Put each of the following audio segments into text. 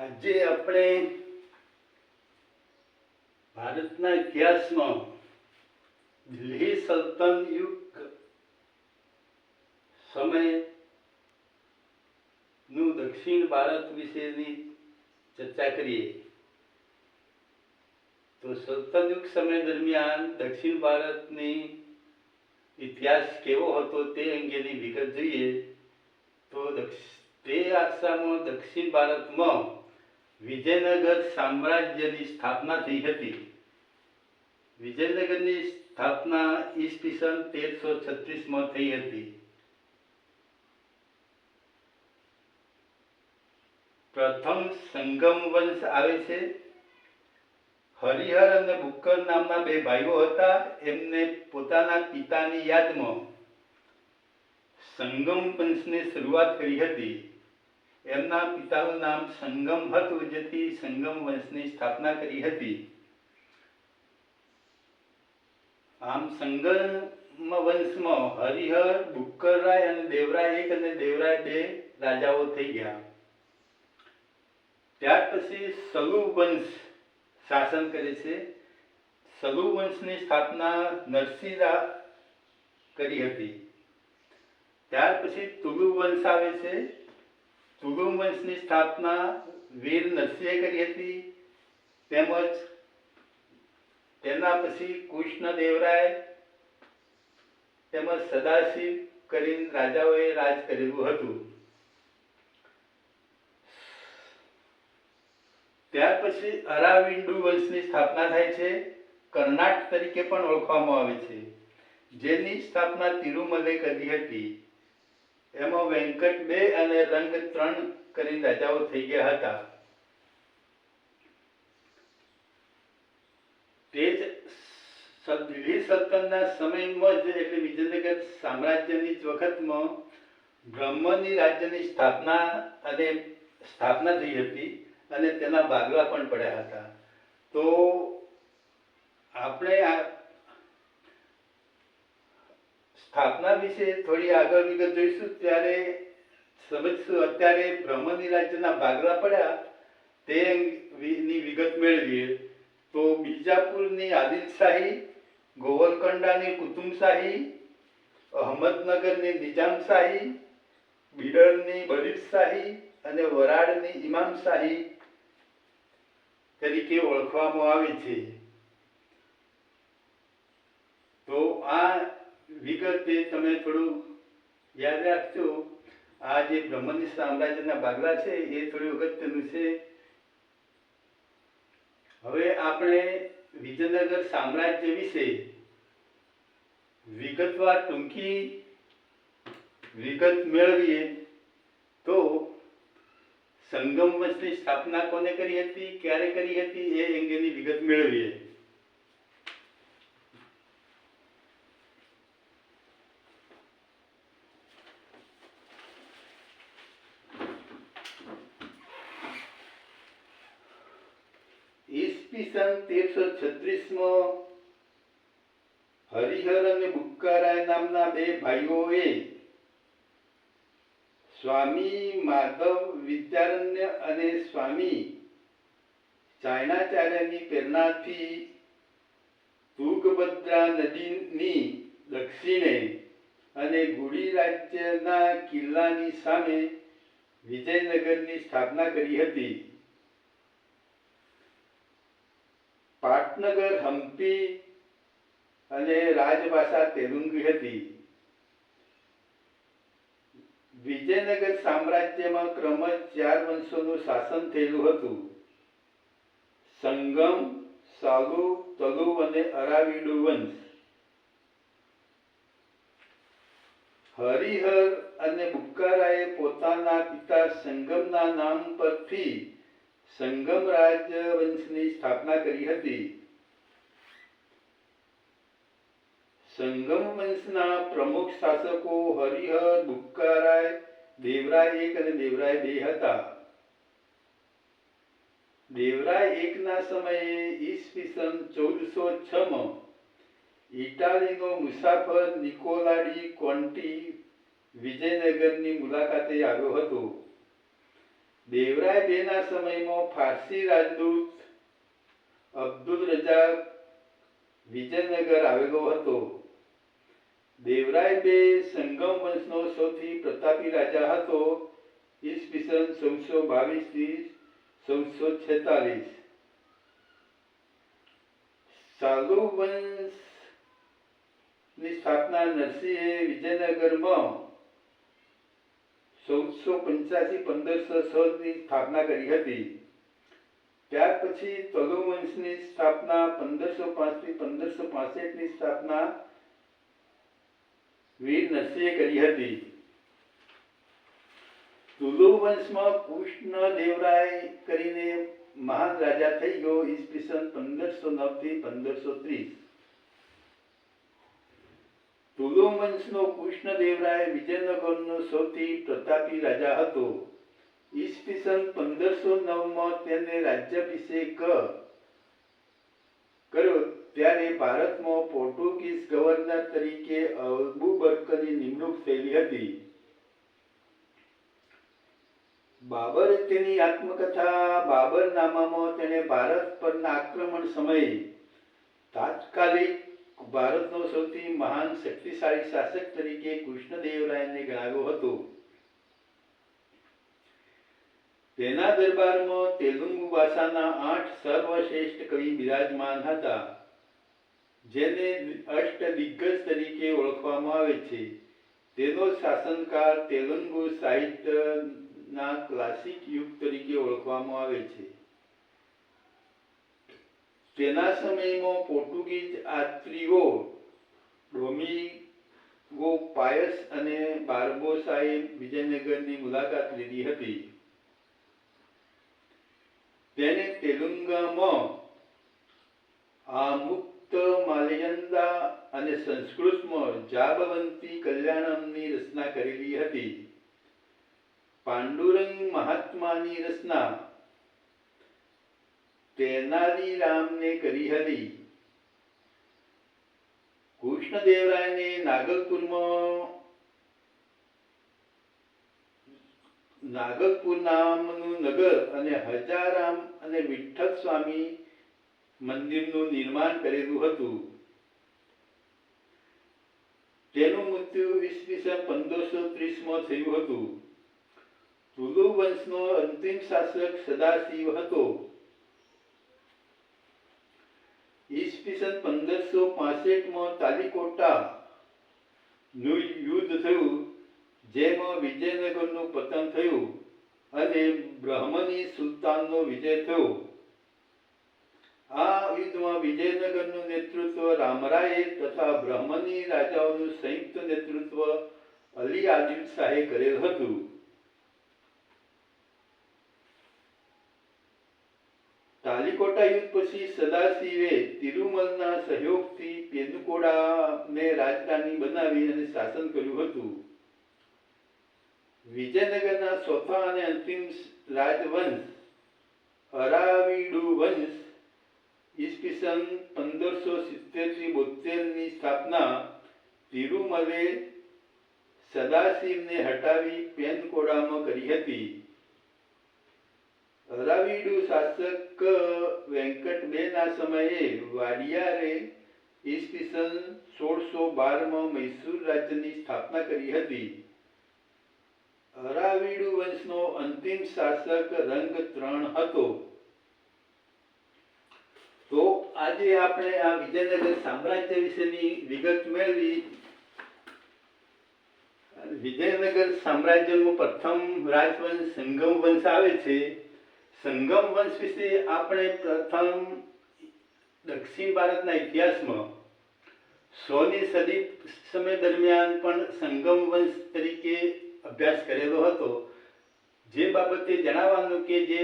આજે આપણે ભારતના ઇતિહાસમાં દિલ્હી સલ્તન યુગ સમયનું દક્ષિણ ભારત વિશેની ચર્ચા કરીએ. તો સલ્તન યુગ સમય દરમિયાન દક્ષિણ ભારતની ઇતિહાસ કેવો હતો તે અંગેની વિગત જોઈએ. તો દક્ષ- તે આસામાં દક્ષિણ ભારતમાં વિજયનગર સામ્રાજ્યની સ્થાપના થઈ હતી. વિજયનગરની સ્થાપના ઈસવીસન તેરસો છત્રીસમાં થઈ હતી. પ્રથમ સંગમ વંશ આવે છે. હરિહર અને બુક્કર નામના બે ભાઈઓ હતા. એમને પોતાના પિતાની યાદમાં સંગમ વંશની શરૂઆત કરી હતી. એમના પિતાનું નામ સંગમ હતું જેથી સંગમ વંશની સ્થાપના કરી હતી. આમ સંગમ વંશમાં હરિહર, બુક્કરરાય અને દેવરાય એક અને દેવરાય બે રાજાઓ થઈ ગયા. ત્યાર પછી સલુ વંશ શાસન કરે છે. સલુ વંશની સ્થાપના નરસિંહરા કરી હતી. ત્યાર પછી તુલુ વંશ આવે છે. તુલુ વંશની સ્થાપના વીર નરસિંહે કરી હતી. તેમજ તેના પછી કૃષ્ણદેવરાય તેમજ સદાશિવ કરીને રાજાઓએ રાજ કરેલું હતું. ત્યાર પછી અરાવિંડુ વંશની સ્થાપના થાય છે. કર્ણાટ તરીકે પણ ઓળખવામાં આવે છે. જેની સ્થાપના તિરુમલે કરી હતી. એમાં વેંકટ બે અને રંગ ત્રણ કરી રાજાઓ થઈ ગયા હતા. તે જ દિલ્હી સલ્તનના સમયમાં જ એટલે વિજયનગર સામ્રાજ્યની જ વખતમાં બ્રહ્મની રાજ્યની સ્થાપના અને સ્થાપના થઈ હતી અને તેના ભાગલા પણ પડ્યા હતા. તો આપણે આ સ્થાપના વિશે થોડી આગળ વિગત જોઈશું. ત્યારે સમજશું, અત્યારે બ્રહ્મની રાજ્યના ભાગલા પડ્યા, તે ની વિગત મેળવીએ. તો બીજાપુરની આદિલશાહી ગોવલકોંડાની કુતુબશાહી અહમદનગરની નિજામશાહી બીડરની બરીદશાહી અને વરાડની ઇમામશાહી તરીકે ઓળખવામાં આવે છે. તો આ વિગતે તમે થોડું યાદ રાખજો. આ જે બ્રહ્મની સામ્રાજ્યના ભાગલા છે, એ થોડું અગત્યનું છે. હવે આપણે વિજયનગર સામ્રાજ્ય વિશે વિગતવાર ટૂંકી વિગત મેળવીએ તો સંગમ વંશની સ્થાપના કોને કરી હતી, ક્યારે કરી હતી, એ અંગેની વિગત મેળવીએ. ઈસવીસન તેરસો છત્રીસમાં હરિહર અને બુક્કારાય નામના બે ભાઈઓએ સ્વામી માધવ વિદ્યારણ્ય અને સ્વામી ચાયણાચાર્યની પ્રેરણાથી તુગભદ્રા નદીની દક્ષિણે અને ગુડી રાજ્યના કિલ્લાની સામે વિજયનગરની સ્થાપના કરી હતી. પાટનગર હમ્પી અને રાજભાષા તેલુંગી હતી. વિજયનગર સામ્રાજ્યમાં ક્રમ ચાર વંશોનું શાસન થયેલું હતું. સંગમ, સાલુ, તલુ અને અરાવીડુ વંશ. હરિહર અને બુક્કારાએ પોતાના પિતા સંગમના નામ પરથી સંગમ રાજ્ય વંશની સ્થાપના કરી હતી. સંગમ વંશના પ્રમુખ શાસકો હરિહર બુક્કારાય દેવરાય એક અને દેવરાય બે હતા. દેવરાય એકના સમયે ઈસવીસન ચૌદસો છમાં ઇટાલીનો મુસાફર નિકોલાડી કોન્ટી વિજયનગરની મુલાકાતે આવ્યો હતો. દેવરાય બેના સમયમાં ફારસી રાજદૂત અબ્દુલ રજા વિજયનગર આવેલો હતો. દેવરાય બે સંગમ વંશનો સૌથી પ્રતાપી રાજા હતો. ઈસવીસન ચૌદસો બાવીસથી ચૌદસો છેતાલીસ. સાલુ વંશની સ્થાપના નરસિંહે વિજયનગરમાં ચૌદસો પંચ્યાસી પંદરસો ની સ્થાપના કરી હતી. ત્યાર પછી તલુ સ્થાપના પંદરસો પાંચથી પંદરસો પાસઠની સ્થાપના વીર નરસિંહે કરી હતી. તુલુ વંશમાં કૃષ્ણ દેવરાય કરીને મહાન રાજા થઈ ગયો ઈસવીસન પંદરસો નવથી પંદરસો ત્રીસ. તુલુ વંશનો કૃષ્ણદેવરાય વિજયનગરનો સૌથી પ્રતાપી રાજા હતો. ઈસવીસન પંદરસો નવમાં તેને રાજ્યાભિષેક કર્યો. ત્યારે ભારતમાં પોર્ટુગીઝ ગવર્નર તરીકે અબુબકરની નિમણૂક થયેલી હતી. બાબર તેની આત્મકથા બાબરનામામાં તેણે ભારત પરના આક્રમણ સમયે ભારતનો સૌથી મહાન શક્તિશાળી શાસક તરીકે કૃષ્ણદેવરાયને ગણાવ્યો હતો. તેના દરબારમાં તેલુગુ ભાષાના આઠ સર્વશ્રેષ્ઠ કવિ બિરાજમાન હતા, જેને અષ્ટ દિગ્ગજ તરીકે ઓળખવામાં આવે છે. તેનો શાસનકાળ તેલુગુ સાહિત્યના ક્લાસિક યુગ તરીકે ઓળખવામાં આવે છે. તેના સમયમાં પોર્ટુગીઝ આત્રીઓ ડોમિગો પાયસ અને બાર્બોસાએ વિજયનગરની મુલાકાત લીધી હતી. તેને તેલુંગામાં આ મુક્ત માલયંદા અને સંસ્કૃતમાં જાબવંતી કલ્યાણમની રચના કરેલી હતી. પાંડુરંગ મહાત્માની રચના તેનાલી રામને કરી હતી. કૃષ્ણદેવરાયને નાગલપુરમાં નાગલપુર નામનું નગર અને હજારામ અને વિઠ્ઠલ સ્વામી મંદિરનું નિર્માણ કરેલું હતું. તેનું મૃત્યુ ઈસવીસન પંદરસો ત્રીસમાં થયું હતું. તુલુ વંશનો અંતિમ શાસક સદાશિવ હતો. ઈસવીસન પંદરસો પાસઠમાં તાલીકોટા નું યુદ્ધ થયું, જેમાં વિજયનગરનું પતન થયું અને બ્રહ્મની સુલતાનનો વિજય થયો. આ યુદ્ધમાં વિજયનગરનું નેતૃત્વ રામરાયે તથા બ્રહ્મની રાજાઓનું સંયુક્ત નેતૃત્વ અલી આદિલ શાહે કરેલ હતું. તાલીકોટા યુદ્ધ પછી સદાશિવે તિરુમલના સહયોગથી પેનુકોડાને રાજધાની બનાવી અને શાસન કર્યું હતું. વિજયનગરના ચોથા અને અંતિમ રાજવંશ અરાવિડુ વંશ ઈસવીસન પંદરસો સિત્તેરથી બોતેરની સ્થાપના તિરુમલે સદાશિવને હટાવી પેનકોડામાં કરી હતી. અરાવિડુ શાસક વેંકટબેના સમયે વાડિયારે ઈસવીસન સોળસો બારમાં મૈસૂર રાજ્યની સ્થાપના કરી હતી. હરાવીડુ વંશનો અંતિમ શાસક રંગ ત્રણ હતો. તો આજે આપણે આ વિજયનગર સામ્રાજ્ય વિશેની વિગત મેળવી. વિજયનગર સામ્રાજ્યનો પ્રથમ રાજવંશ સંગમ વંશ આવે છે. સંગમ વંશ વિશે આપણે પ્રથમ દક્ષિણ ભારતના ઇતિહાસમાં સોની સદી સમય દરમિયાન પણ સંગમ વંશ તરીકે અભ્યાસ કરેલો હતો. જે બાબતે જણાવવાનું કે જે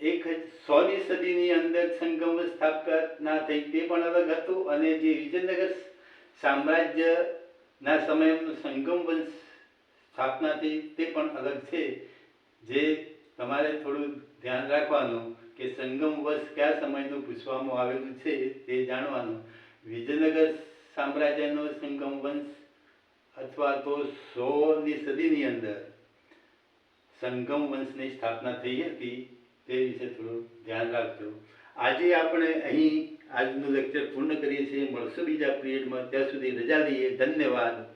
એક સોની સદીની અંદર સંગમ સ્થાપના થઈ તે પણ અલગ હતું અને જે વિજયનગર સામ્રાજ્યના સમયનું સંગમ વંશ સ્થાપના થઈ તે પણ અલગ છે. જે તમારે થોડું ધ્યાન રાખવાનું કે સંગમ વર્ષ કયા સમયનું પૂછવામાં આવેલું છે તે જાણવાનું. વિજયનગર સામ્રાજ્યનો સંગમ વંશ અથવા તો સોની સદીની અંદર સંગમ વંશની સ્થાપના થઈ હતી તે વિશે થોડું ધ્યાન રાખજો. આજે આપણે અહીં આજનું લેક્ચર પૂર્ણ કરીએ છીએ. મળશું બીજા પિરિયડમાં ત્યાં સુધી રજા લઈએ. ધન્યવાદ.